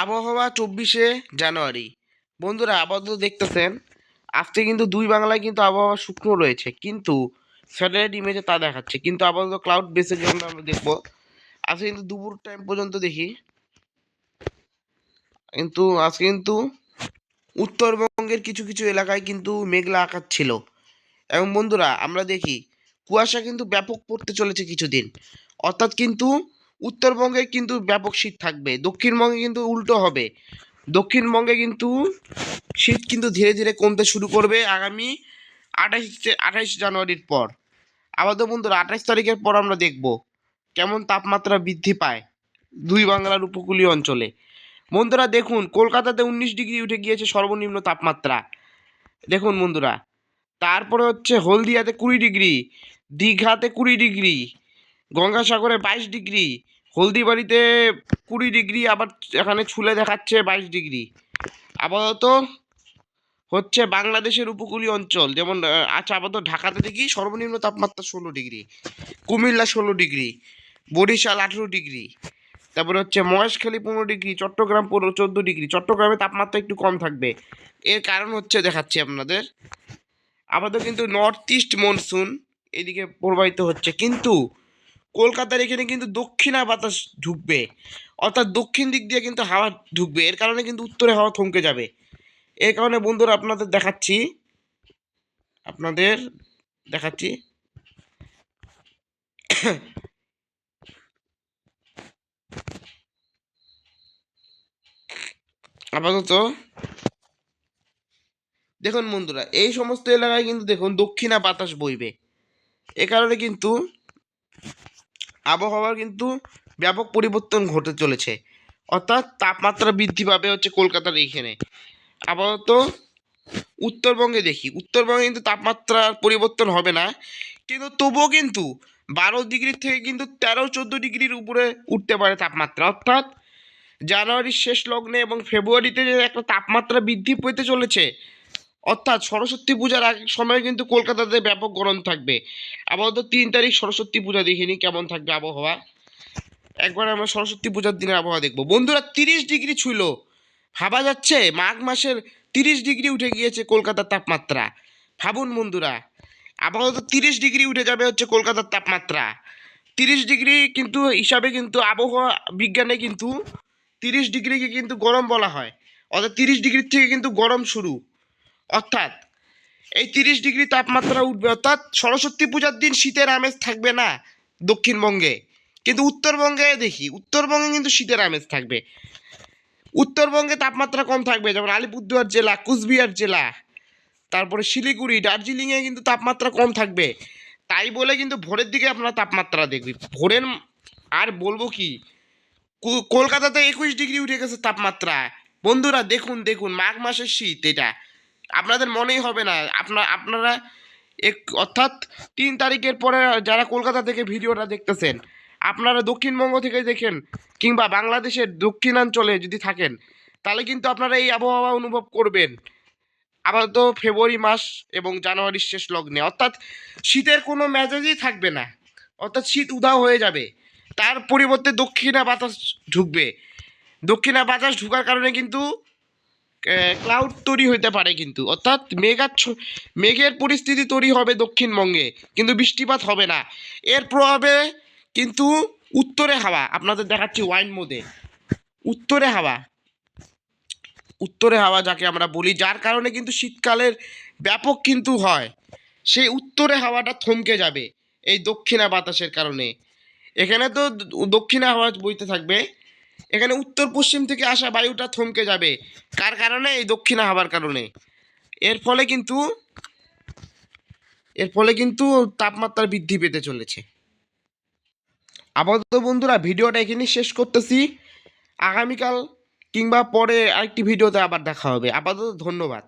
আবহাওয়া চব্বিশে জানুয়ারি। বন্ধুরা, আপাতত দেখতেছেন, আজকে কিন্তু দুই বাংলায় কিন্তু আবহাওয়া শুকনো রয়েছে, কিন্তু স্যাটেলাইট ইমেজে তা দেখাচ্ছে। কিন্তু আপাতত ক্লাউড বেসের জন্য আমরা দেখব। আজকে কিন্তু দুপুর টাইম পর্যন্ত দেখি। কিন্তু আজকে কিন্তু উত্তরবঙ্গের কিছু কিছু এলাকায় কিন্তু মেঘলা আকাশ ছিল। এবং বন্ধুরা, আমরা দেখি, কুয়াশা কিন্তু ব্যাপক পড়তে চলেছে কিছুদিন। অর্থাৎ কিন্তু উত্তরবঙ্গে কিন্তু ব্যাপক শীত থাকবে, দক্ষিণবঙ্গে কিন্তু উল্টো হবে। দক্ষিণবঙ্গে কিন্তু শীত কিন্তু ধীরে ধীরে কমতে শুরু করবে আগামী আঠাশ আঠাশ জানুয়ারির পর। আপাতত বন্ধুরা আঠাশ তারিখের পর আমরা দেখব কেমন তাপমাত্রা বৃদ্ধি পায় দুই বাংলার উপকূলীয় অঞ্চলে। বন্ধুরা, দেখুন, কলকাতাতে উনিশ ডিগ্রি উঠে গিয়েছে সর্বনিম্ন তাপমাত্রা। দেখুন বন্ধুরা, তারপরে হচ্ছে হলদিয়াতে কুড়ি ডিগ্রি, দীঘাতে কুড়ি ডিগ্রি গঙ্গাসাগরে বাইশ ডিগ্রি, হলদিবাড়িতে কুড়ি ডিগ্রি, আবার এখানে ছুলে দেখাচ্ছে বাইশ ডিগ্রি। আপাতত হচ্ছে বাংলাদেশের উপকূলীয় অঞ্চল, যেমন আচ্ছা আপাতত ঢাকাতে দেখি সর্বনিম্ন তাপমাত্রা ষোলো ডিগ্রি, কুমিল্লা ষোলো ডিগ্রি, বরিশাল আঠেরো ডিগ্রি, তারপরে হচ্ছে মহেশখালী পনেরো ডিগ্রি, চট্টগ্রাম পনেরো, চোদ্দ ডিগ্রি। চট্টগ্রামে তাপমাত্রা একটু কম থাকবে। এর কারণ হচ্ছে দেখাচ্ছি আপনাদের, আপাতত কিন্তু নর্থ ইস্ট মনসুন এদিকে প্রবাহিত হচ্ছে। কিন্তু কলকাতার এখানে কিন্তু দক্ষিণা বাতাস ঢুকবে। অর্থাৎ দক্ষিণ দিক দিয়ে কিন্তু হাওয়া ঢুকবে। এর কারণে কিন্তু উত্তরে হাওয়া থমকে যাবে। এর কারণে বন্ধুরা আপনাদের দেখাচ্ছি। আপনাদের দেখাচ্ছি। আপাতত দেখুন বন্ধুরা, এই সমস্ত এলাকায় কিন্তু দেখুন দক্ষিণা বাতাস বইবে। এ কারণে কিন্তু আবহাওয়ার কিন্তু ব্যাপক পরিবর্তন ঘটে চলেছে। অর্থাৎ তাপমাত্রা বৃদ্ধি পাবে হচ্ছে কলকাতার এইখানে। আপাতত উত্তরবঙ্গে দেখি, উত্তরবঙ্গে কিন্তু তাপমাত্রার পরিবর্তন হবে না, কিন্তু তবুও কিন্তু বারো ডিগ্রির থেকে কিন্তু তেরো, চোদ্দ ডিগ্রির উপরে উঠতে পারে তাপমাত্রা। অর্থাৎ জানুয়ারির শেষ লগ্নে এবং ফেব্রুয়ারিতে যে একটা তাপমাত্রা বৃদ্ধি পেতে চলেছে অর্থাৎ সরস্বতী পূজার আগ সময় কিন্তু কলকাতাতে ব্যাপক গরম থাকবে। আপাতত তিন তারিখ সরস্বতী পূজা দেখিনি, কেমন থাকবে আবহাওয়া? একবার আমরা সরস্বতী পূজার দিনের আবহাওয়া দেখব। বন্ধুরা, তিরিশ ডিগ্রি ছিল ভাবা যাচ্ছে, মাঘ মাসের তিরিশ ডিগ্রি উঠে গিয়েছে কলকাতার তাপমাত্রা। ভাবুন বন্ধুরা, আপাতত তিরিশ ডিগ্রি উঠে যাবে হচ্ছে কলকাতার তাপমাত্রা। তিরিশ ডিগ্রি কিন্তু হিসাবে কিন্তু আবহাওয়া বিজ্ঞানে কিন্তু তিরিশ ডিগ্রিকে কিন্তু গরম বলা হয়। অর্থাৎ তিরিশ ডিগ্রির থেকে কিন্তু গরম শুরু। অর্থাৎ এই তিরিশ ডিগ্রি তাপমাত্রা উঠবে, অর্থাৎ সরস্বতী পূজার দিন শীতের আমেজ থাকবে না দক্ষিণবঙ্গে। কিন্তু উত্তরবঙ্গে দেখি, উত্তরবঙ্গে কিন্তু শীতের আমেজ থাকবে। উত্তরবঙ্গে তাপমাত্রা কম থাকবে, যেমন আলিপুরদুয়ার জেলা, কুচবিহার জেলা, তারপরে শিলিগুড়ি, দার্জিলিংয়ে কিন্তু তাপমাত্রা কম থাকবে। তাই বলে কিন্তু ভোরের দিকে আপনারা তাপমাত্রা দেখবি। ভোরের আর বলব কি, কলকাতাতে একুশ ডিগ্রি উঠে গেছে তাপমাত্রা। বন্ধুরা, দেখুন দেখুন, মাঘ মাসের শীত এটা। আপনাদের মনেই হবে না। আপনার আপনারা এক, অর্থাৎ তিন তারিখের পরে যারা কলকাতা থেকে ভিডিওটা দেখতেছেন, আপনারা দক্ষিণবঙ্গ থেকে দেখেন কিংবা বাংলাদেশের দক্ষিণাঞ্চলে যদি থাকেন, তাহলে কিন্তু আপনারা এই আবহাওয়া অনুভব করবেন। আপাতত ফেব্রুয়ারি মাস এবং জানুয়ারির শেষ লগ্নে। অর্থাৎ শীতের কোনো মেজাজই থাকবে না। অর্থাৎ শীত উধাও হয়ে যাবে। তার পরিবর্তে দক্ষিণা বাতাস ঢুকবে। দক্ষিণা বাতাস ঢুকার কারণে কিন্তু ক্লাউড তৈরি হতে পারে কিন্তু। অর্থাৎ মেঘাচ্ছ মেঘের পরিস্থিতি তৈরি হবে দক্ষিণবঙ্গে, কিন্তু বৃষ্টিপাত হবে না। এর প্রভাবে কিন্তু উত্তরে হাওয়া, আপনাদের দেখাচ্ছি ওয়াইন মোদে উত্তরে হাওয়া উত্তরে হাওয়া যাকে আমরা বলি, যার কারণে কিন্তু শীতকালের ব্যাপক কিন্তু হয়। সেই উত্তরে হাওয়াটা থমকে যাবে, এই দক্ষিণা বাতাসের কারণে। এখানে তো দক্ষিণা হাওয়া বইতে থাকবে এখানে উত্তর পশ্চিম থেকে আসা বায়ুটা থমকে যাবে। কার কারণে? এই দক্ষিণা হাওয়ার কারণে। এর ফলে কিন্তু, এর ফলে কিন্তু তাপমাত্রা বৃদ্ধি পেতে চলেছে। আপাতত বন্ধুরা, ভিডিওটা এখানে শেষ করতেছি। আগামীকাল কিংবা পরে আরেকটি ভিডিওতে আবার দেখা হবে। আপাতত ধন্যবাদ।